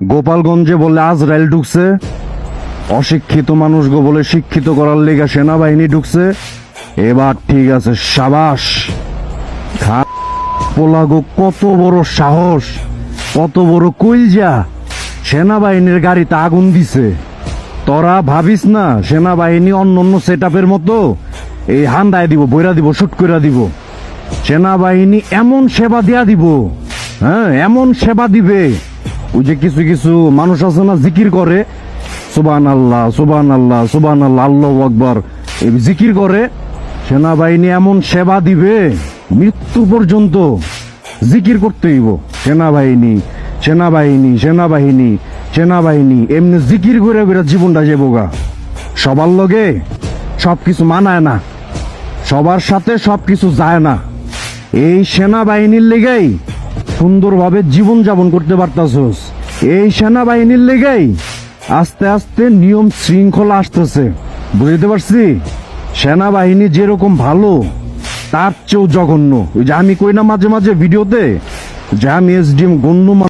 গোপালগঞ্জে বলে আজরাইল ঢুকছে। অশিক্ষিত মানুষ গো বলে শিক্ষিত করার লেগা সেনাবাহিনী ঢুকছে। এবার ঠিক আছে, সাবাস। খা পোলা গো কত বড় সাহস, কত বড় কইলজা। সেনাবাহিনীর গাড়িতে আগুন দিছে। তোরা ভাবিস না, সেনাবাহিনী অন্য অন্য সেট মতো এই হান্দায় দিব, বইরা দিব, শুট কইরা দিব। সেনাবাহিনী এমন সেবা দেয়া দিব হ্যাঁ এমন সেবা দিবে। ওই যে কিছু কিছু মানুষ আছে না, জিকির করে সুবান আল্লাহ সুবান আল্লাহ সুবান আল্লাহ আল্লাহ আকবর জিকির করে, সেনাবাহিনী এমন সেবা দিবে, মৃত্যু পর্যন্ত জিকির করতে হইব। সেনাবাহিনী সেনাবাহিনী সেনাবাহিনী সেনাবাহিনী, এমনি জিকির করে করে জীবনটা যাবোগা সবার লগে সব কিছু মানায় না, সবার সাথে সব কিছু যায় না। এই সেনাবাহিনীর লেগেই সুন্দরভাবে জীবন যাপন করতে পারতাস এই সেনাবাহিনীর লেগেই আস্তে আস্তে নিয়ম শৃঙ্খলা আসতেছে। বুঝতে পারছি? সেনাবাহিনী যেরকম ভালো, তার চেয়েও জঘন্য। ওই যে আমি কই না মাঝে মাঝে ভিডিওতে? যে আমি এসডিএম গণ্যমান্য